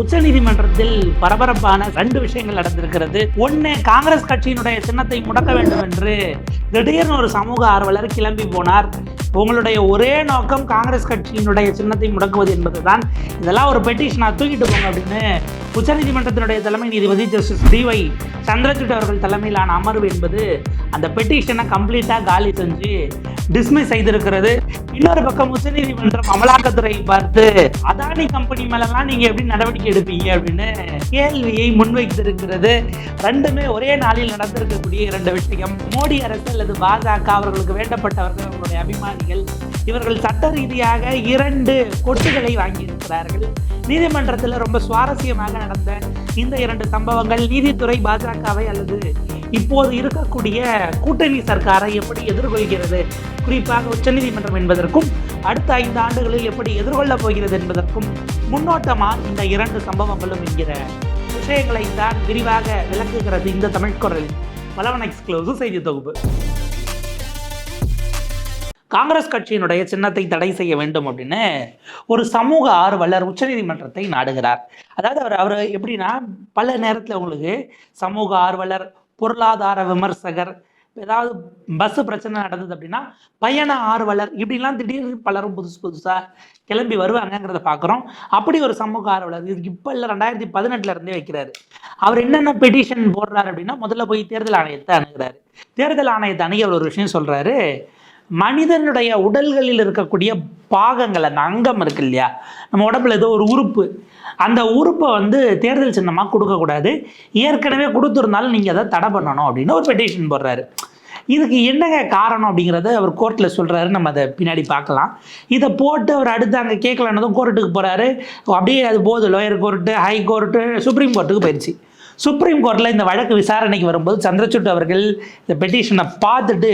உச்சநீதிமன்றத்தில் பரபரப்பான ரெண்டு விஷயங்கள் நடந்திருக்கிறது. ஒன்று காங்கிரஸ் கட்சியினுடைய சின்னத்தை முடக்க வேண்டும் என்று திடீர்னு ஒரு சமூக ஆர்வலர் கிளம்பி போனார். உங்களுடைய ஒரே நோக்கம் காங்கிரஸ் கட்சியினுடைய சின்னத்தை முடக்குவது என்பதுதான். இதெல்லாம் ஒரு பெட்டிஷனாக தூக்கிட்டு போங்க அப்படின்னு உச்சநீதிமன்றத்தினுடைய தலைமை நீதிபதி ஜஸ்டிஸ் டிஒய் சந்திரசூட் அவர்கள் தலைமையிலான அமர்வு என்பது அந்த பெட்டிஷனை கம்ப்ளீட்டாக காலி செஞ்சு டிஸ்மிஸ் செய்திருக்கிறது. இன்னொரு பக்கம் உச்சநீதிமன்றம் அமலாக்கத்துறை பார்த்து அதானி கம்பெனி மேலெல்லாம் நீங்க எப்படி நடவடிக்கை எடுப்பீங்க? அப்படின்னு கேள்வியை முன்வைத்திருக்கிறது. ரெண்டுமே ஒரே நாளில் நடந்திருக்கக்கூடிய இரண்டு விஷயம். மோடி அரசு அல்லது பாஜக அவர்களுக்கு வேண்டப்பட்டவர்கள் அவர்களுடைய நீதிபதிகள் இவர்கள் சட்ட ரீதியாக இரண்டு கொட்டுகளை வாங்கியிருக்கிறார்கள். நீதிமன்றத்தில் ரொம்ப சுவாரஸ்யமாக நடந்த இந்த இரண்டு சம்பவங்கள் நீதித்துறை பாஜகவை அல்லது இப்போது இருக்கக்கூடிய கூட்டணி சர்க்காரை எப்படி எதிர்கொள்கிறது? குறிப்பாக உச்சநீதிமன்றம் என்பதற்கும் அடுத்த ஐந்து ஆண்டுகளில் எப்படி எதிர்கொள்ளப் போகிறது என்பதற்கும் முன்னோட்டமாக இந்த இரண்டு சம்பவங்களும் என்கிற விஷயங்களை தான் விரிவாக விளக்குகிறது இந்த தமிழ் குரல் வளவன் எக்ஸ்க்ளூசிவ் செய்தி தொகுப்பு. காங்கிரஸ் கட்சியினுடைய சின்னத்தை தடை செய்ய வேண்டும் அப்படின்னு ஒரு சமூக ஆர்வலர் உச்சநீதிமன்றத்தை நாடுகிறார். அதாவது அவர் அவர் எப்படின்னா பல நேரத்தில் உங்களுக்கு சமூக ஆர்வலர் பொருளாதார விமர்சகர் ஏதாவது பஸ் பிரச்சனை நடந்தது அப்படின்னா பயண ஆர்வலர் இப்படிலாம் திடீர்னு பலரும் புதுசு புதுசாக கிளம்பி வருவாங்கங்கிறத பார்க்குறோம் அப்படி ஒரு சமூக ஆர்வலர் இது இப்போ இல்லை ரெண்டாயிரத்தி பதினெட்டுல இருந்தே வைக்கிறாரு. அவர் என்னென்ன பெட்டிஷன் போடுறாரு அப்படின்னா முதல்ல போய் தேர்தல் ஆணையத்தை அணுகிறாரு. தேர்தல் ஆணையத்தை அணுகி அவர் ஒரு விஷயம் சொல்கிறாரு மனிதனுடைய உடல்களில் இருக்கக்கூடிய பாகங்கள் அந்த அங்கம் இருக்கு இல்லையா? நம்ம உடம்புல ஏதோ ஒரு உறுப்பு. அந்த உறுப்பை வந்து தேர்தல் சின்னமாக கொடுக்கக்கூடாது ஏற்கனவே கொடுத்துருந்தாலும் நீங்கள் அதை தடை பண்ணணும் அப்படின்னு ஒரு பெட்டிஷன் போடுறாரு. இதுக்கு என்னங்க காரணம் அப்படிங்கிறத அவர் கோர்ட்டில் சொல்கிறாரு நம்ம அதை பின்னாடி பார்க்கலாம். இதை போட்டு அவர் அடுத்து அங்கே கேட்கலான்னதும் கோர்ட்டுக்கு போகிறாரு அப்படியே அது போகுது lower court high court supreme கோர்ட்டுக்கு போயிடுச்சு சுப்ரீம் கோர்ட்டில் இந்த வழக்கு விசாரணைக்கு வரும்போது சந்திரசூட் அவர்கள் இந்த பெட்டிஷனை பார்த்துட்டு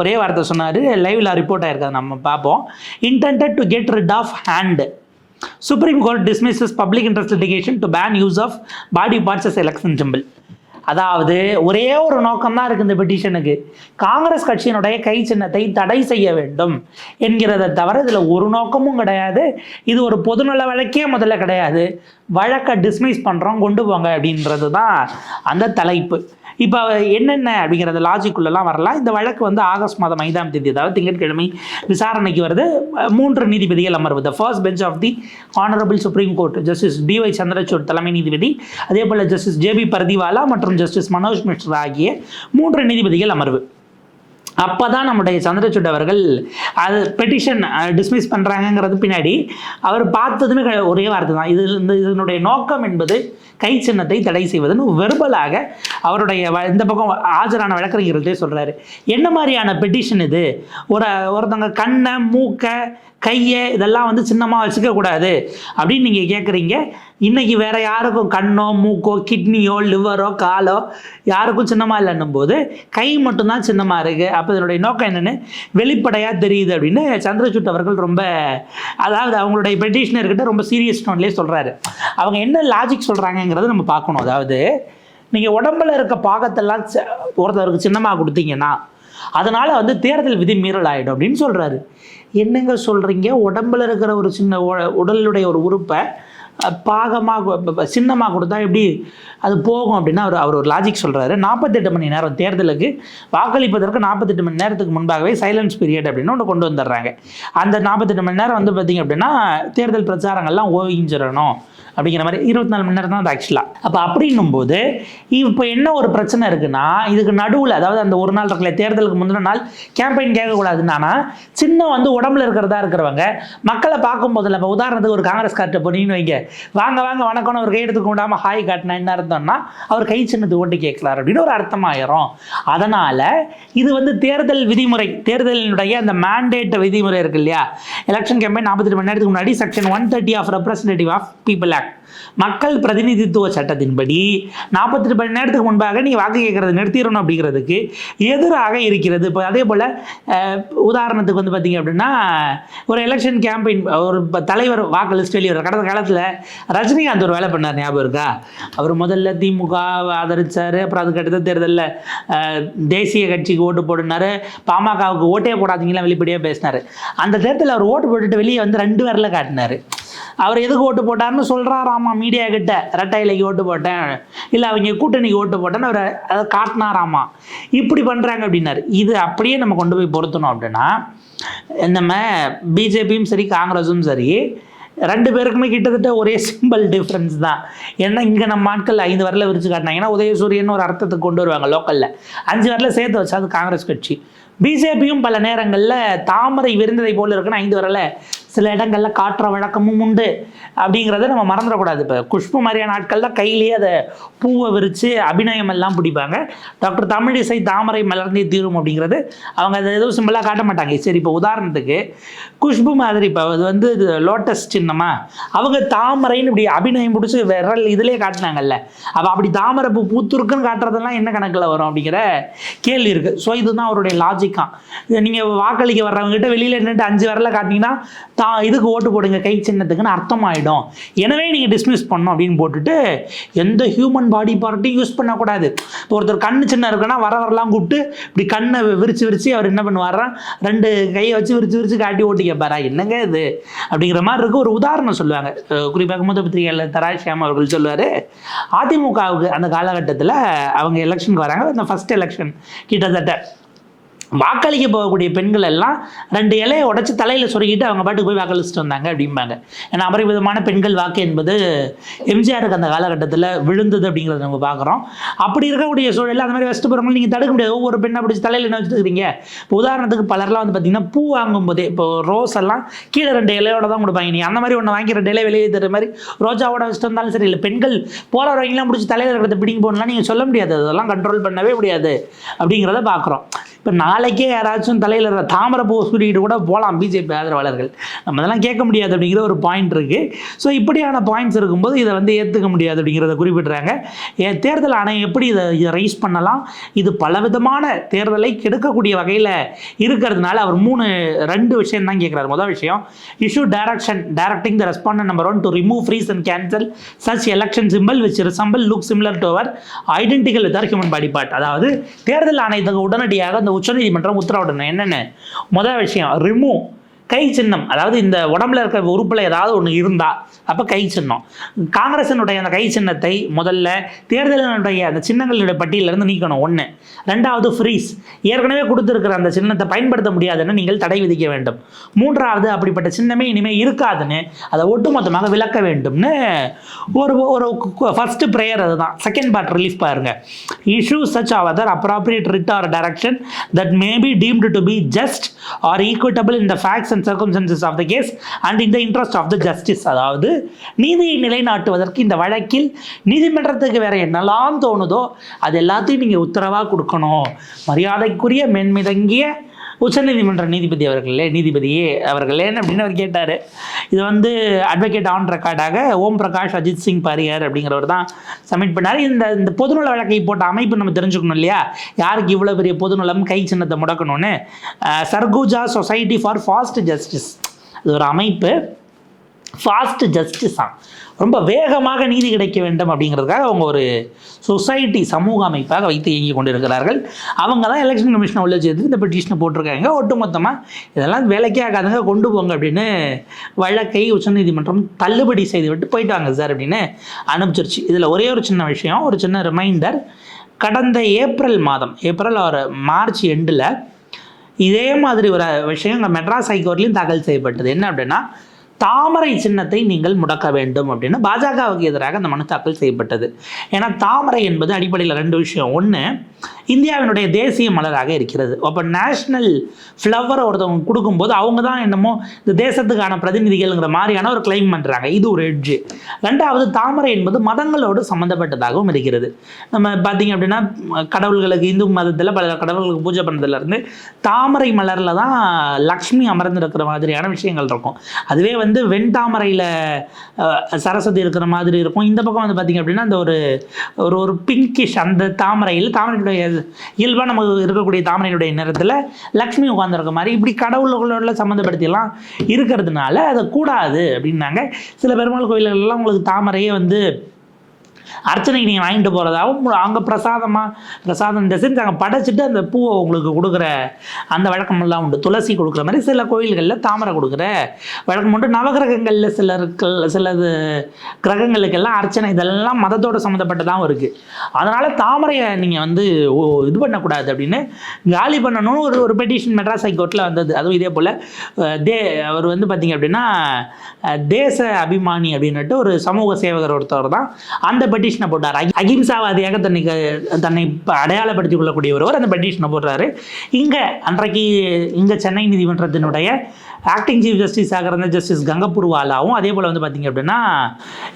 ஒரே வார்த்தை சொன்னார். லைவில் ரிப்போர்ட் ஆகிருக்காது நம்ம பார்ப்போம். Intended to get rid of hand supreme court dismisses public interest litigation to ban use of body parts election symbol அதாவது ஒரே ஒரு நோக்கம் தான் இருக்குது இந்த பெட்டிஷனுக்கு காங்கிரஸ் கட்சியினுடைய கை சின்னத்தை தடை செய்ய வேண்டும் என்கிறத தவிர இதில் ஒரு நோக்கமும் கிடையாது. இது ஒரு பொதுநல வழக்கே முதல்ல கிடையாது. வழக்கை டிஸ்மிஸ் பண்ணுறோம் கொண்டு போங்க அப்படின்றது தான் அந்த தலைப்பு. இப்போ என்னென்ன அப்படிங்கிறது லாஜிக்குள்ளெல்லாம் வரலாம். இந்த வழக்கு வந்து ஆகஸ்ட் மாதம் ஐந்தாம் தேதி அதாவது திங்கட்கிழமை விசாரணைக்கு வருது. மூன்று நீதிபதிகள் அமர்வு. The first bench of the honourable supreme court justice DY Chandrachud தலைமை நீதிபதி அதே போல் ஜஸ்டிஸ் ஜேபி பர்திவாலா மற்றும் ஜஸ்டிஸ் மனோஜ் மிஸ்ரா ஆகிய மூன்று நீதிபதிகள் அமர்வு. அப்போ தான் நம்முடைய சந்திரசூட் அவர்கள் அது பெட்டிஷன் டிஸ்மிஸ் பண்ணுறாங்கங்கிறது பின்னாடி அவர் பார்த்ததுமே ஒரே வார்த்தை தான். இது இந்த இதனுடைய நோக்கம் என்பது கை சின்னத்தை தடை செய்வதுன்னு வெர்பலாக அவருடைய வ- இந்த பக்கம் ஆஜரான வழக்கறிஞர்கள்ட்டே சொல்கிறாரு என்ன மாதிரியான பெட்டிஷன் இது? ஒரு ஒருத்தவங்க கண்ணை மூக்கை கையை இதெல்லாம் வந்து சின்னமாக வச்சுக்கக்கூடாது அப்படின்னு நீங்கள் கேட்குறீங்க இன்றைக்கி வேறு யாருக்கும் கண்ணோ மூக்கோ கிட்னியோ லிவரோ காலோ யாருக்கும் சின்னமாக இல்லைன்னும் போது கை மட்டும்தான் சின்னமாக இருக்குது அப்போ இதனுடைய நோக்கம் என்னென்னு வெளிப்படையாக தெரியுது அப்படின்னு சந்திரசூட் அவர்கள் ரொம்ப அதாவது அவங்களுடைய பெட்டிஷனர்கிட்ட ரொம்ப சீரியஸ் டோன்லேயே சொல்கிறாரு அவங்க என்ன லாஜிக் சொல்கிறாங்கங்கிறத நம்ம பார்க்கணும். அதாவது நீங்கள் உடம்புல இருக்க பாகத்தெல்லாம் ச- ஒருத்தருக்கு சின்னமாக கொடுத்தீங்கன்னா அதனால் வந்து தேர்தல் விதி மீறல் ஆகிடும் அப்படின்னு சொல்கிறாரு என்னங்க சொல்கிறீங்க உடம்புல இருக்கிற ஒரு சின்ன உடலுடைய ஒரு உறுப்பை பாகமாக சின்னமாக கொடுத்தா எப்படி அது போகும் அப்படின்னா அவர் அவர் ஒரு லாஜிக் சொல்கிறாரு நாற்பத்தெட்டு மணி நேரம் தேர்தலுக்கு வாக்களிப்பதற்கு நாற்பத்தெட்டு மணி நேரத்துக்கு முன்பாகவே சைலன்ஸ் பீரியட் அப்படின்னு ஒன்று கொண்டு வந்துடுறாங்க. அந்த நாற்பத்தெட்டு மணி நேரம் வந்து பார்த்திங்க அப்படின்னா தேர்தல் பிரச்சாரங்கள்லாம் ஓய்ஞ்சிடணும். அப்படிங்கிற மாதிரி இருபத்தி நாலு மணி நேரம் தான் அது ஆக்சுவலாக அப்போ அப்படின்னும் போது இப்போ என்ன ஒரு பிரச்சனை இருக்குன்னா இதுக்கு நடுவில் அதாவது அந்த ஒரு நாள் இருக்கல தேர்தலுக்கு முந்தின நாள் கேம்பெயின் கேட்கக்கூடாதுன்னா சின்ன வந்து உடம்புல இருக்கிறதா இருக்கிறவங்க மக்களை பார்க்கும்போது இல்லை இப்போ உதாரணத்துக்கு ஒரு காங்கிரஸ் கார்ட்டை போனீங்கன்னு வைங்க. வாங்க வாங்க வணக்கம்னு ஒரு கை எடுத்து கொண்டாமல் ஹாய் காட்டினா என்ன அர்த்தம்னா அவர் கை சின்னது ஓட்டு கேட்கலார் அப்படின்னு ஒரு அர்த்தமாயிரும். அதனால் இது வந்து தேர்தல் விதிமுறை தேர்தலினுடைய அந்த மேண்டேட் விதிமுறை இருக்கு இல்லையா? எலெக்ஷன் கேம்பெயின் நாற்பத்தி மணி நேரத்துக்கு முன்னாடி section one thirty of representative of people மக்கள் பிரதிநிதித்துவ சட்டத்தின்படி நாற்பத்தெட்டு மணி நேரத்துக்கு முன்பாக நீங்கள் வாக்கு கேட்கறது நிறுத்திடணும் அப்படிங்கிறதுக்கு எதிராக இருக்கிறது. இப்போ அதே போல் உதாரணத்துக்கு வந்து பார்த்தீங்க அப்படின்னா ஒரு எலெக்ஷன் கேம்பெயின் ஒரு தலைவர் வாக்கு லிஸ்ட் வெளியிடுற கடந்த காலத்தில் ரஜினிகாந்த் ஒரு வேலை பண்ணார் ஞாபகம் இருக்கா? அவர் முதல்ல திமுக ஆதரிச்சார் அப்புறம் அதுக்கடுத்த தேர்தலில் தேசிய கட்சிக்கு ஓட்டு போடுனாரு பாமகவுக்கு ஓட்டே போடாதீங்களாம் வெளிப்படையாக பேசினார். அந்த தேர்தலில் அவர் ஓட்டு போட்டுட்டு வெளியே வந்து ரெண்டு வரல காட்டினார். அவர் எதுக்கு ஓட்டு போட்டார்னு சொல்கிறாராமா மீடியா கிட்ட. ரெட்டை இலைக்கு ஓட்டு போட்டேன். இல்லை அவங்க கூட்டணிக்கு ஓட்டு போட்டேன்னு அவர் அதை காட்டினாராமா? இப்படி பண்ணுறாங்க அப்படின்னாரு. இது அப்படியே நம்ம கொண்டு போய் பொருத்தணும் அப்படின்னா நம்ம பிஜேபியும் சரி காங்கிரஸும் சரி ரெண்டு பேருக்குமே கிட்டத்தட்ட ஒரே சிம்பிள் டிஃப்ரென்ஸ் தான். ஏன்னா இங்கே நம்ம ஆட்கள் ஐந்து வரல விரிச்சு காட்டினாங்கன்னா உதயசூரியன் ஒரு அர்த்தத்துக்கு கொண்டு வருவாங்க லோக்கலில் அஞ்சு வரல சேர்த்து வச்சா அது காங்கிரஸ் கட்சி. பிஜேபியும் பல நேரங்களில் தாமரை விருந்ததை போல இருக்குன்னு ஐந்து வரல சில இடங்களில் காட்டுற வழக்கமும் உண்டு அப்படிங்கிறத நம்ம மறந்துடக்கூடாது. இப்போ குஷ்பு மாதிரியான நாட்களில் கையிலேயே அதை பூவை விரித்து அபிநயம் எல்லாம் பிடிப்பாங்க. டாக்டர் தமிழிசை தாமரை மலர்ந்தே தீரும் அப்படிங்கிறது அவங்க அதை எதுவும் சிம்பிளாக காட்ட மாட்டாங்க. சரி இப்போ உதாரணத்துக்கு குஷ்பு மாதிரி இப்போ அது வந்து இது லோட்டஸ் சின்னமா அவங்க தாமரைன்னு இப்படி அபிநயம் பிடிச்சி விரல் இதிலே காட்டினாங்கல்ல. அப்போ அப்படி தாமரை பூ பூத்துருக்குன்னு காட்டுறதெல்லாம் என்ன கணக்கில் வரும் அப்படிங்கிற கேள்வி இருக்குது ஸோ இதுதான் அவருடைய லாஜிக்காக நீங்கள் வாக்களிக்க வர்றவங்ககிட்ட வெளியில் நின்றுட்டு அஞ்சு வரல காட்டினீங்கன்னா தான் இதுக்கு ஓட்டு போடுங்க கை சின்னத்துக்குன்னு அர்த்தமாயிடும். எனவே நீங்கள் டிஸ்மிஸ் பண்ணணும் அப்படின்னு போட்டுட்டு எந்த ஹியூமன் பாடி பார்ட்டையும் யூஸ் பண்ணக்கூடாது. இப்போ ஒருத்தர் கண்ணு சின்ன இருக்குன்னா வர வரலாம் கூப்பிட்டு இப்படி கண்ணை விரிச்சு விரிச்சு அவர் என்ன பண்ணுவாரா ரெண்டு கையை வச்சு விரிச்சு விரிச்சு காட்டி ஓட்டு கேட்பாரா என்னங்க இது? அப்படிங்கிற மாதிரி இருக்கு ஒரு உதாரணம் சொல்லுவாங்க. குறிப்பாக மூத்த பத்திரிகையாளர் தராசியாம் அவர்கள் சொல்லுவார் அதிமுகவுக்கு அந்த காலகட்டத்தில் அவங்க எலெக்ஷனுக்கு வராங்க அந்த ஃபஸ்ட் எலெக்ஷன் கிட்டத்தட்ட. வாக்களிக்க போகக்கூடிய பெண்கள் எல்லாம் ரெண்டு இலையை உடச்சி தலையில் சொருகிட்டு அவங்க பாட்டுக்கு போய் வாக்களிச்சுட்டு வந்தாங்க அப்படிம்பாங்க. ஏன்னா அபரிமிதமான பெண்கள் வாக்கு என்பது எம்ஜிஆருக்கு அந்த காலகட்டத்தில் விழுந்தது அப்படிங்கிறத நம்ம பார்க்குறோம். அப்படி இருக்கக்கூடிய சூழலில் அந்த மாதிரி வெஸ்ட் நீங்கள் தடுக்க முடியாது. ஒவ்வொரு பெண்ணை பிடிச்சி தலையில் என்ன வச்சுருக்கீங்க இப்போ உதாரணத்துக்கு பலர்லாம் வந்து பார்த்தீங்கன்னா பூ வாங்கும்போதே இப்போ ரோஸ் எல்லாம் கீழே ரெண்டு இலையோட தான் கொடுப்பாங்க. நீ அந்த மாதிரி ஒன்று வாங்கி ரெண்டு இலையை வெளியே தர மாதிரி ரோஜாவோட வச்சுட்டு வந்தாலும் சரி இல்லை பெண்கள் போகிற வரவங்களாம் பிடிச்சி தலையில் இருக்கிறத பிடிங்கி போகணும்லாம் நீங்கள் சொல்ல முடியாது. அதெல்லாம் கண்ட்ரோல் பண்ணவே முடியாது அப்படிங்கிறத பார்க்குறோம். இப்போ நாலு நாளைக்கே யாராச்சும் தலையில் இருக்கிற தாமரை பூ சூடிக்கிட்டு கூட போகலாம் பிஜேபி ஆதரவாளர்கள். நம்ம அதெல்லாம் கேட்க முடியாது அப்படிங்கிற ஒரு பாயிண்ட் இருக்குது ஸோ இப்படியான பாயிண்ட்ஸ் இருக்கும்போது இதை வந்து ஏற்றுக்க முடியாது அப்படிங்கிறத குறிப்பிட்றாங்க. ஏன் தேர்தல் ஆணையம் எப்படி இதை இதை ரைஸ் பண்ணலாம்? இது பலவிதமான தேர்தலை கெடுக்கக்கூடிய வகையில் இருக்கிறதுனால அவர் மூணு ரெண்டு விஷயம் தான் கேட்குறாரு முதல் விஷயம் issue direction directing the respond number one to remove freeze and cancel such election symbol which resemble look similar to or identical with human body part அதாவது தேர்தல் ஆணையத்துக்கு உடனடியாக அந்த நீதிமன்றம் உத்தரவிடணும். என்னென்ன? முதல் விஷயம் ரிமூவ் கை சின்னம். அதாவது இந்த உடம்புல இருக்கிற உறுப்பில் ஏதாவது ஒன்று இருந்தால் அப்போ கை சின்னம். காங்கிரசினுடைய அந்த கை சின்னத்தை முதல்ல தேர்தலினுடைய அந்த சின்னங்களுடைய பட்டியலிருந்து நீக்கணும். ஒன்று ரெண்டாவது ஃப்ரீஸ் ஏற்கனவே கொடுத்துருக்கிற அந்த சின்னத்தை பயன்படுத்த முடியாதுன்னு நீங்கள் தடை விதிக்க வேண்டும். மூன்றாவது அப்படிப்பட்ட சின்னமே இனிமேல் இருக்காதுன்னு அதை ஒட்டுமொத்தமாக விளக்க வேண்டும்னு ஒரு ஒரு ஃபர்ஸ்ட் ப்ரேயர் அதுதான். செகண்ட் பார்ட் ரிலீஃப் பாருங்க. Issue such other appropriate writ or direction that may be deemed to be just or equitable in the facts and circumstances of the case and in the interest of the justice அதாவது நீதியை நிலைநாட்டுவதற்கு இந்த வழக்கில் நீதிமன்றத்துக்கு வேற என்னெல்லாம் தோணுதோ அது எல்லாத்தையும் நீங்கள் உத்தரவாக கொடுக்கணும். மரியாதைக்குரிய மென்மிதங்கிய உச்சநீதிமன்ற நீதிபதி அவர்களே நீதிபதியே அவர்களே அப்படின்னு அவர் கேட்டார். இது வந்து அட்வொகேட் ஆன் ரெக்கார்டாக ஓம் பிரகாஷ் அஜித் சிங் பாரியார் அப்படிங்கிறவர் தான் சப்மிட் பண்ணார். இந்த இந்த பொதுநல வழக்கை போட்ட அமைப்பு நம்ம தெரிஞ்சுக்கணும் இல்லையா? யாருக்கு இவ்வளோ பெரிய பொதுநலம் கை சின்னத்தை முடக்கணும்னு? Surguja society for fast justice இது ஒரு அமைப்பு. ஃபாஸ்ட் ஜஸ்டிஸா ரொம்ப வேகமாக நீதி கிடைக்க வேண்டும் அப்படிங்கிறதுக்காக அவங்க ஒரு சொசைட்டி சமூக அமைப்பாக வைத்து இயங்கி கொண்டிருக்கிறார்கள். அவங்க தான் எலெக்ஷன் கமிஷனை உள்ள சேர்த்து இந்த பெட்டிஷனை போட்டிருக்காங்க. ஒட்டுமொத்தமாக இதெல்லாம் வேலைக்கே ஆகாதுங்க கொண்டு போங்க அப்படின்னு வழக்கை உச்சநீதிமன்றம் தள்ளுபடி செய்துவிட்டு போயிட்டாங்க சார் அப்படின்னு அனுப்பிச்சிருச்சு. இதில் ஒரே ஒரு சின்ன விஷயம் ஒரு சின்ன ரிமைண்டர் கடந்த ஏப்ரல் மாதம் ஏப்ரல் ஒரு மார்ச் எண்டில் இதே மாதிரி ஒரு விஷயம் மெட்ராஸ் ஹைகோர்ட்லேயும் தாக்கல் செய்யப்பட்டது. என்ன அப்படின்னா தாமரை சின்னத்தை நீங்கள் முடக்க வேண்டும் அப்படின்னு பாஜகவுக்கு எதிராக அந்த மனு தாக்கல் செய்யப்பட்டது. ஏன்னா தாமரை என்பது அடிப்படையில் ரெண்டு விஷயம். ஒன்று இந்தியாவினுடைய தேசிய மலராக இருக்கிறது. அப்போ நேஷ்னல் ஃப்ளவரை ஒருத்தவங்க கொடுக்கும்போது அவங்க தான் என்னமோ இந்த தேசத்துக்கான பிரதிநிதிகள்ங்கிற மாதிரியான ஒரு கிளைம் பண்ணுறாங்க இது ஒரு எட்ஜு ரெண்டாவது தாமரை என்பது மதங்களோடு சம்மந்தப்பட்டதாகவும் இருக்கிறது. நம்ம பார்த்தீங்க அப்படின்னா கடவுள்களுக்கு இந்து மதத்தில் பல கடவுள்களுக்கு பூஜை பண்ணதுலேருந்து தாமரை மலரில் தான் லக்ஷ்மி அமர்ந்திருக்கிற மாதிரியான விஷயங்கள் இருக்கும். அதுவே வந்து வெண்தாமரையில் சரஸ்வதி இருக்கிற மாதிரி இருக்கும். இந்த பக்கம் வந்து பார்த்திங்க அப்படின்னா அந்த ஒரு ஒரு ஒரு பிங்கிஷ் அந்த தாமரையில் தாமரையுடைய இயல்பாக நமக்கு இருக்கக்கூடிய தாமரையுடைய நிறத்தில் லக்ஷ்மி உட்காந்துருக்க மாதிரி இப்படி கடவுள்களோட சம்மந்தப்படுத்தியெல்லாம் இருக்கிறதுனால அதை கூடாது அப்படின்னாங்க. சில பெருமாள் கோயில்கள்லாம் உங்களுக்கு தாமரையே வந்து அர்ச்சனைக்கு நீங்கள் வாங்கிட்டு போகிறதாகவும் அங்கே பிரசாதமாக பிரசாதம் இந்த செஞ்சு அங்கே படைச்சிட்டு அந்த பூவை உங்களுக்கு கொடுக்குற அந்த வழக்கமெல்லாம் உண்டு. துளசி கொடுக்குற மாதிரி சில கோயில்களில் தாமரை கொடுக்குற வழக்கம் உண்டு. நவகிரகங்களில் சிலருக்கு சிலது கிரகங்களுக்கெல்லாம் அர்ச்சனை இதெல்லாம் மதத்தோட சம்மந்தப்பட்டதாகவும் இருக்குது அதனால் தாமரையை நீங்கள் வந்து இது பண்ணக்கூடாது அப்படின்னு காலி பண்ணணும்னு ஒரு ஒரு பெட்டிஷன் மெட்ராஸ் ஹைகோர்ட்டில் வந்தது. அதுவும் இதே போல் தே அவர் வந்து பார்த்தீங்க அப்படின்னா தேச அபிமானி அப்படின்னுட்டு ஒரு சமூக சேவகர் ஒருத்தவர் தான். அந்த பெட்டி பெட்டிஷனை போட்டார். அகிம்சாவாதியாக தன்னை தன்னை அடையாளப்படுத்திக் கொள்ளக்கூடிய ஒருவர் அந்த பெட்டிஷனை போடுறாரு. இங்கே அன்றைக்கு இங்கே சென்னை நீதிமன்றத்தினுடைய ஆக்டிங் சீஃப் ஜஸ்டிஸாக இருந்த ஜஸ்டிஸ் கங்கப்பூர்வாலாவும் அதே போல் வந்து பார்த்தீங்க அப்படின்னா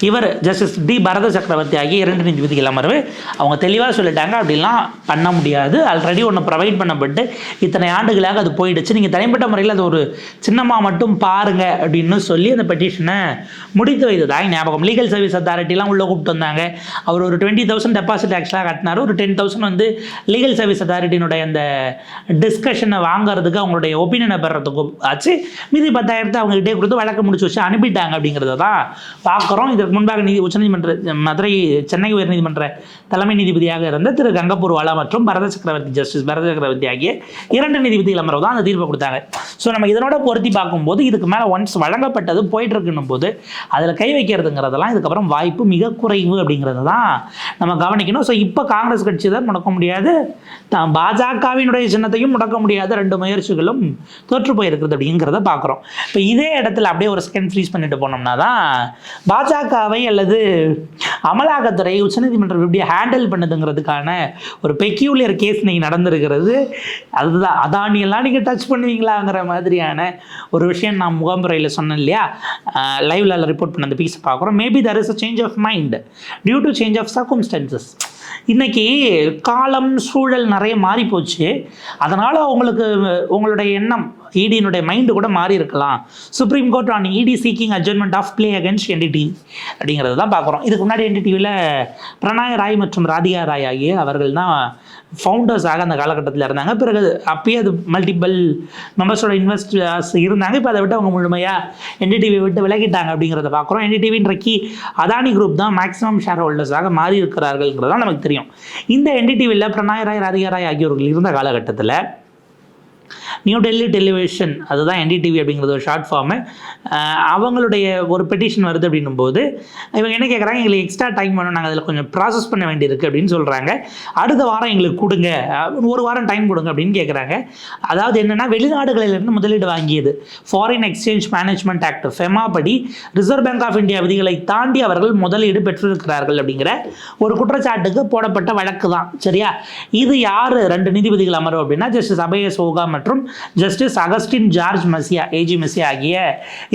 இவர் ஜஸ்டிஸ் டி பரத சக்கரவர்த்தி ஆகிய இரண்டு நீதிபதிகள் அமர்வு. அவங்க தெளிவாக சொல்லிட்டாங்க. அப்படிலாம் பண்ண முடியாது. ஆல்ரெடி ஒன்று ப்ரொவைட் பண்ணப்பட்டு இத்தனை ஆண்டுகளாக அது போயிடுச்சு. நீங்கள் தனிப்பட்ட முறையில் அது ஒரு சின்னமாக மட்டும் பாருங்க அப்படின்னு சொல்லி அந்த பெட்டிஷனை முடித்து வைத்ததாக ஞாபகம். லீகல் சர்வீஸ் அத்தாரிட்டிலாம் உள்ளே கூப்பிட்டு வந்தாங்க. அவர் ஒரு டுவெண்ட்டி தௌசண்ட் டெபாசிட் ஆக்சுவலாக கட்டினார். ஒரு டென் தௌசண்ட் வந்து லீகல் சர்வீஸ் அத்தாரிட்டியினுடைய அந்த டிஸ்கஷனை வாங்குறதுக்கு அவங்களுடைய ஒப்பீனியனை பெறத்துக்கும் ஆச்சு. மீதி பத்தாயிரத்தை அவங்ககிட்டே கொடுத்து வழக்கு முடிச்சு வச்சு அனுப்பிட்டாங்க அப்படிங்கிறத தான் பார்க்குறோம் இதற்கு முன்பாக நீதி உச்சநீதிமன்ற மதுரை சென்னை உயர்நீதிமன்ற தலைமை நீதிபதியாக இருந்த திரு கங்கப்பூர் வாலா மற்றும் பரத சக்கரவர்த்தி ஜஸ்டிஸ் பரத சக்கரவர்த்தி ஆகிய இரண்டு நீதிபதிகள் அமர்வு தான் அந்த தீர்ப்பை கொடுத்தாங்க. ஸோ நம்ம இதனோட பொருத்தி பார்க்கும்போது இதுக்கு மேலே ஒன்ஸ் வழங்கப்பட்டது போயிட்டு இருக்குன்னும் போது அதில் கை வைக்கிறதுங்கிறதெல்லாம் இதுக்கப்புறம் வாய்ப்பு மிக குறைவு அப்படிங்கிறது தான் நம்ம கவனிக்கணும். ஸோ இப்போ காங்கிரஸ் கட்சி தான் முடக்க முடியாது. பாஜகவினுடைய சின்னத்தையும் முடக்க முடியாத ரெண்டு முயற்சிகளும் தோற்று போயிருக்கிறது அப்படிங்கிறத பார்க்குறோம். இப்போ இதே இடத்துல அப்படியே ஒரு செகண்ட் ஃப்ரீஸ் பண்ணிட்டு போனோம்னா தான் பாஜகவை அல்லது அமலாக்கத்துறை உச்சநீதிமன்றம் எப்படி ஹேண்டில் பண்ணுதுங்கிறதுக்கான ஒரு பெக்யூலியர் கேஸ் இன்னைக்கு நடந்திருக்கிறது. அதுதான் அதானியெல்லாம் நீங்கள் டச் பண்ணுவீங்களாங்கிற மாதிரியான ஒரு விஷயம் நான் முகமுறையில் சொன்னேன் இல்லையா? லைவ்ல ரிப்போர்ட் பண்ண அந்த பீஸை பார்க்குறோம். Maybe there is a change of mind due to change of circumstances இன்னைக்கு காலம் சூழல் நிறைய மாறி போச்சு அதனால் உங்களுக்கு உங்களுடைய எண்ணம் இடியினுடைய மைண்டு கூட மாறி இருக்கலாம். Supreme court on ED seeking adjournment of plea against NDTV அப்படிங்கிறது தான் பார்க்குறோம். இதுக்கு முன்னாடி என்டிடிவியில் பிரணாய ராய் மற்றும் ராதிகா ராய் ஆகிய அவர்கள் தான் ஃபவுண்டர்ஸாக அந்த காலகட்டத்தில் இருந்தாங்க. பிறகு அப்பயே அது மல்டிபிள் மெம்பர்ஸோட இன்வெஸ்டர்ஸ் இருந்தாங்க. இப்போ அதை விட்டு அவங்க முழுமையாக என்டிடிவி விட்டு விலகிட்டாங்க அப்படிங்கிறத பார்க்குறோம். என்டிடிவின்றைக்கு அதானி குரூப் தான் மேக்ஸிமம் ஷேர் ஹோல்டர்ஸாக மாறி இருக்கிறார்கள்ங்கிறது நமக்கு தெரியும். இந்த என்டிடிவியில் பிரணாய ராய் ராதிகா ராய் ஆகியோர்கள் இருந்த காலகட்டத்தில் நியூ டெல்லி டெலிவிஷன் அதுதான் என்டிடிவி அப்படிங்கிறது ஒரு ஷார்ட் ஃபார்மு அவங்களுடைய ஒரு பெட்டிஷன் வருது அப்படின்னும் போது இவங்க என்ன கேட்குறாங்க எங்களுக்கு எக்ஸ்ட்ரா டைம் வேணும் நாங்கள் அதில் கொஞ்சம் ப்ராசஸ் பண்ண வேண்டியிருக்கு அப்படின்னு சொல்கிறாங்க அடுத்த வாரம் எங்களுக்கு கொடுங்க ஒரு வாரம் டைம் கொடுங்க அப்படின்னு கேட்குறாங்க அதாவது என்னென்னா வெளிநாடுகளிலிருந்து முதலீடு வாங்கியது. Foreign exchange management act FEMA படி ரிசர்வ் பேங்க் ஆஃப் இந்தியா விதிகளை தாண்டி அவர்கள் முதலீடு பெற்றிருக்கிறார்கள் அப்படிங்கிற ஒரு குற்றச்சாட்டுக்கு போடப்பட்ட வழக்கு தான் சரியா? இது யார்? ரெண்டு நீதிபதிகள் அமரும் அப்படின்னா ஜஸ்டிஸ் அபய சோகா மற்றும் justice Augustine George Masih AG Masih ஆகிய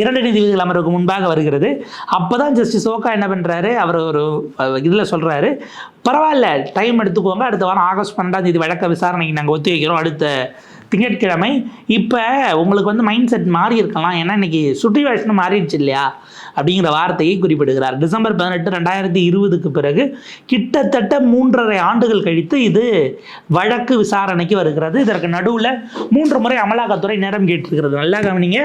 இரண்டு நீதிபதிகள் அமர்வுக்கு முன்பாக வருகிறது. அப்போ தான் ஜஸ்டிஸ் சோகா என்ன பண்ணுறாரு அவர் ஒரு இதில் சொல்கிறாரு பரவாயில்ல டைம் எடுத்துக்கோங்க. அடுத்த வாரம் ஆகஸ்ட் பன்னெண்டாம் தேதி வழக்க விசாரணைக்கு நாங்கள் ஒத்தி வைக்கிறோம் அடுத்த திங்கட்கிழமை இப்போ உங்களுக்கு வந்து மைண்ட் செட் மாறி இருக்கலாம். ஏன்னா இன்றைக்கி சுச்சுவேஷன் மாறிடுச்சு இல்லையா? அப்படிங்கிற வார்த்தையை குறிப்பிடுகிறார். டிசம்பர் பதினெட்டு ரெண்டாயிரத்தி இருபதுக்கு பிறகு கிட்டத்தட்ட மூன்றரை ஆண்டுகள் கழித்து இது வழக்கு விசாரணைக்கு வருகிறது. இதற்கு நடுவில் மூன்று முறை அமலாக்கத்துறை நேரம் கேட்டிருக்கிறது. நல்லா கவனிங்க.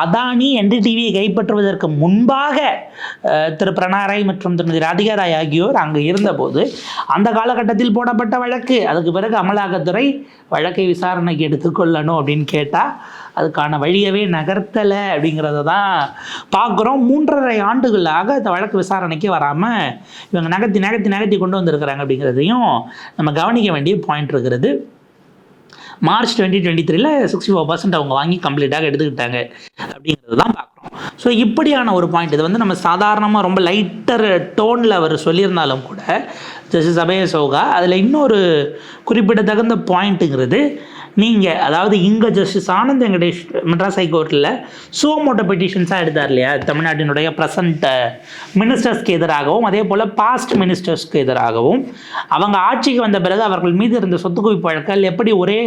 அதானி என்டிடிவியை கைப்பற்றுவதற்கு முன்பாக திரு பிரணாரை மற்றும் திருமதி ராதிகா ராய் ஆகியோர் அங்கு இருந்தபோது அந்த காலகட்டத்தில் போடப்பட்ட வழக்கு. அதுக்கு பிறகு அமலாக்கத்துறை வழக்கை விசாரணைக்கு எடுத்துக்கொள்ளணும் அப்படின்னு கேட்டால் அதுக்கான வழியவே நகர்த்தலை அப்படிங்கிறத தான் பார்க்குறோம். மூன்றரை ஆண்டுகளாக இந்த வழக்கு விசாரணைக்கு வராமல் இவங்க நகர்த்தி நகர்த்தி நகர்த்தி கொண்டு வந்திருக்கிறாங்க அப்படிங்கிறதையும் நம்ம கவனிக்க வேண்டிய பாயிண்ட் இருக்கிறது. மார்ச் டுவெண்ட்டி டுவெண்ட்டி த்ரீல சிக்ஸ்டி ஃபோர் பர்சன்ட் அவங்க வாங்கி கம்ப்ளீட்டாக எடுத்துக்கிட்டாங்க. அப்படிங்கிறது தான் பார்க்குறோம். ஸோ இப்படியான ஒரு பாயிண்ட் இது வந்து நம்ம சாதாரணமாக ரொம்ப லைட்டர் டோனில் அவர் சொல்லியிருந்தாலும் கூட ஜஸ்டிஸ் அபய சோகா அதில் இன்னொரு குறிப்பிடத்தகுந்த பாயிண்ட்டுங்கிறது நீங்கள் அதாவது இங்கே ஜஸ்டிஸ் ஆனந்த் வெங்கடேஷ் மெட்ராஸ் ஹைகோர்ட்டில் சுவமோட்ட பெட்டிஷன்ஸாக எடுத்தார் இல்லையா? தமிழ்நாட்டினுடைய ப்ரெசண்ட் மினிஸ்டர்ஸ்க்கு எதிராகவும் அதே போல் பாஸ்ட் மினிஸ்டர்ஸ்க்கு எதிராகவும் அவங்க ஆட்சிக்கு வந்த பிறகு அவர்கள் மீது இருந்த சொத்து குவிப்பு வழக்கல் எப்படி ஒரே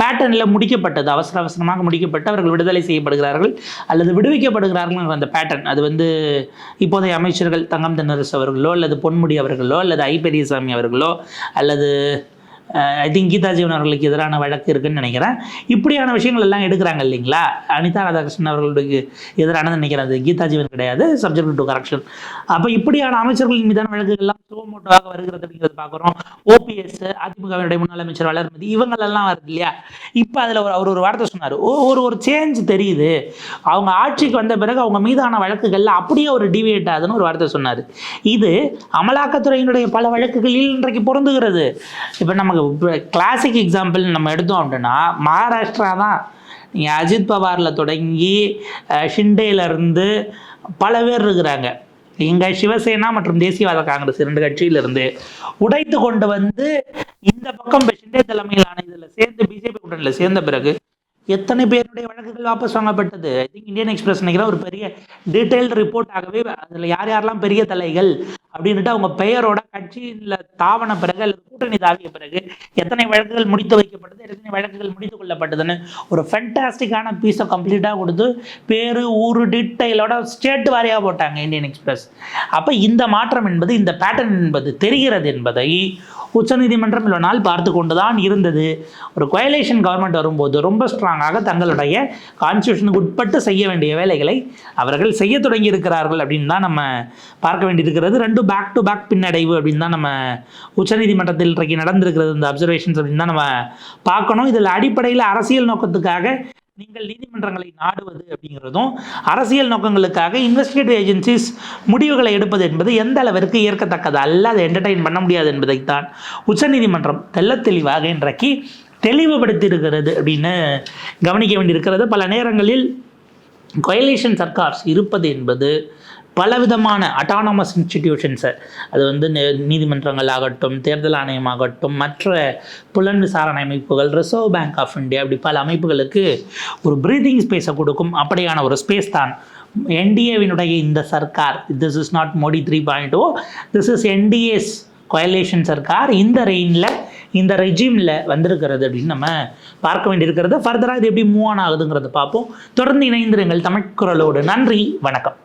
பேட்டர்னில் முடிக்கப்பட்டது அவசர அவசரமாக முடிக்கப்பட்டு அவர்கள் விடுதலை செய்யப்படுகிறார்கள் அல்லது விடுவிக்கப்படுகிறார்கள் அந்த பேட்டர்ன் அது வந்து இப்போதைய அமைச்சர்கள் தங்கம் தென்னரசு அவர்களோ அல்லது பொன்முடி அவர்களோ அல்லது ஐ பெரியசாமி அவர்களோ அல்லது ஐ திங்க் கீதா ஜீவன் அவர்களுக்கு எதிரான வழக்கு இருக்குன்னு நினைக்கிறேன். இப்படியான விஷயங்கள் எல்லாம் எடுக்கிறாங்க இல்லைங்களா? அனிதா ராதாகிருஷ்ணன் அவர்களுக்கு எதிரானது நினைக்கிறேன். அது கீதா ஜீவன் கிடையாது சப்ஜெக்ட் டு கரெக்ஷன் அப்போ இப்படியான அமைச்சர்களின் மீதான வழக்குகள் எல்லாம் சுகமோட்டோவாக வருகிறது அப்படிங்கிறது பார்க்குறோம். ஓபிஎஸ் அதிமுகவினுடைய முன்னாள் அமைச்சர் வளர்மதி இவங்களெல்லாம் வருது இல்லையா? இப்போ அதில் ஒரு அவர் ஒரு வார்த்தை சொன்னார். ஒரு ஒரு சேஞ்ச் தெரியுது. அவங்க ஆட்சிக்கு வந்த பிறகு அவங்க மீதான வழக்குகள்ல அப்படியே ஒரு டிவியேட் ஆகுதுன்னு ஒரு வார்த்தை சொன்னார். இது அமலாக்கத்துறையினுடைய பல வழக்குகளில் இன்றைக்கு பொருந்துகிறது. இப்போ நமக்கு கிளாசிக் எக்ஸாம்பிள் நம்ம எடுத்தோம் அப்படின்னா மகாராஷ்டிரா தான். நீங்கள் அஜித் பவாரில் தொடங்கி அஹ், ஷிண்டேலேருந்து பல பேர் இருக்கிறாங்க. இங்கே சிவசேனா மற்றும் தேசியவாத காங்கிரஸ் இரண்டு கட்சியிலிருந்து உடைத்து கொண்டு வந்து இந்த பக்கம் இப்போ ஷிண்டே தலைமையிலான இதில் சேர்ந்து பிஜேபி கூட்டணியில் சேர்ந்த பிறகு எத்தனை பேருடைய வழக்குகள் வாபஸ் வாங்கப்பட்டது? ஐ திங்க் இந்தியன் எக்ஸ்பிரஸ் நினைக்கிற ஒரு பெரிய டீடைல்டு ரிப்போர்ட் ஆகவே அதில் யார் யாரெல்லாம் பெரிய தலைகள் அப்படின்னுட்டு அவங்க பெயரோட கட்சியில் தாவன பிறகு அல்லது கூட்டணி தாவிய பிறகு எத்தனை வழக்குகள் முடித்து வைக்கப்பட்டது எத்தனை வழக்குகள் முடித்து கொள்ளப்பட்டதுன்னு ஒரு ஃபென்டாஸ்டிக்கான பீஸை கம்ப்ளீட்டாக கொடுத்து பேர் ஊர் டீட்டெயிலோட ஸ்டேட் வாரியாக போட்டாங்க இந்தியன் எக்ஸ்பிரஸ் அப்போ இந்த மாற்றம் என்பது இந்த பேட்டர்ன் என்பது தெரிகிறது என்பதை உச்சநீதிமன்றம் இவ்வளோ நாள் பார்த்து கொண்டு தான் இருந்தது. ஒரு கொயலேஷன் கவர்மெண்ட் வரும்போது ரொம்ப ஸ்ட்ராங்காக தங்களுடைய கான்ஸ்டியூஷனுக்கு உட்பட்டு செய்ய வேண்டிய வேலைகளை அவர்கள் செய்ய தொடங்கி இருக்கிறார்கள் அப்படின்னு தான் நம்ம பார்க்க வேண்டியிருக்கிறது. ரெண்டும் பேக் டு பேக் பின்னடைவு அப்படின்னு தான் நம்ம உச்சநீதிமன்றத்தில் இன்றைக்கு நடந்திருக்கிறது. இந்த அப்சர்வேஷன்ஸ் அப்படின்னு தான் நம்ம பார்க்கணும். இதில் அடிப்படையில் அரசியல் நோக்கத்துக்காக நீங்கள் நீதிமன்றங்களை நாடுவது அப்படிங்கிறதும் அரசியல் நோக்கங்களுக்காக இன்வெஸ்டிகேட்டிவ் ஏஜென்சிஸ் முடிவுகளை எடுப்பது என்பது எந்த அளவிற்கு ஏற்கத்தக்கது? அல்ல அதை என்டர்டைன் பண்ண முடியாது என்பதைத்தான் உச்சநீதிமன்றம் தெல்ல தெளிவாக இன்றைக்கு தெளிவுபடுத்தியிருக்கிறது அப்படின்னு கவனிக்க வேண்டியிருக்கிறது. பல நேரங்களில் கொயலேஷன் சர்க்கார்ஸ் இருப்பது என்பது பலவிதமான அட்டானமஸ் இன்ஸ்டிடியூஷன்ஸை அது வந்து நீதிமன்றங்கள் ஆகட்டும் தேர்தல் ஆணையம் ஆகட்டும் மற்ற புலன் விசாரணை அமைப்புகள் ரிசர்வ் பேங்க் ஆஃப் இந்தியா அப்படி பல அமைப்புகளுக்கு ஒரு ப்ரீதிங் ஸ்பேஸை கொடுக்கும். அப்படியான ஒரு ஸ்பேஸ் தான் என்டிஏவினுடைய இந்த Sarkar. This is not Modi three point O this is NDA's coalition Sarkar. இந்த ரெயினில் இந்த ரெஜிமில் வந்திருக்கிறது அப்படின்னு நம்ம பார்க்க வேண்டியிருக்கிறது. ஃபர்தராக இது எப்படி மூவ் ஆன் ஆகுதுங்கிறத பார்ப்போம். தொடர்ந்து இணைந்திருங்கள் தமிழ் குரலோடு. நன்றி வணக்கம்.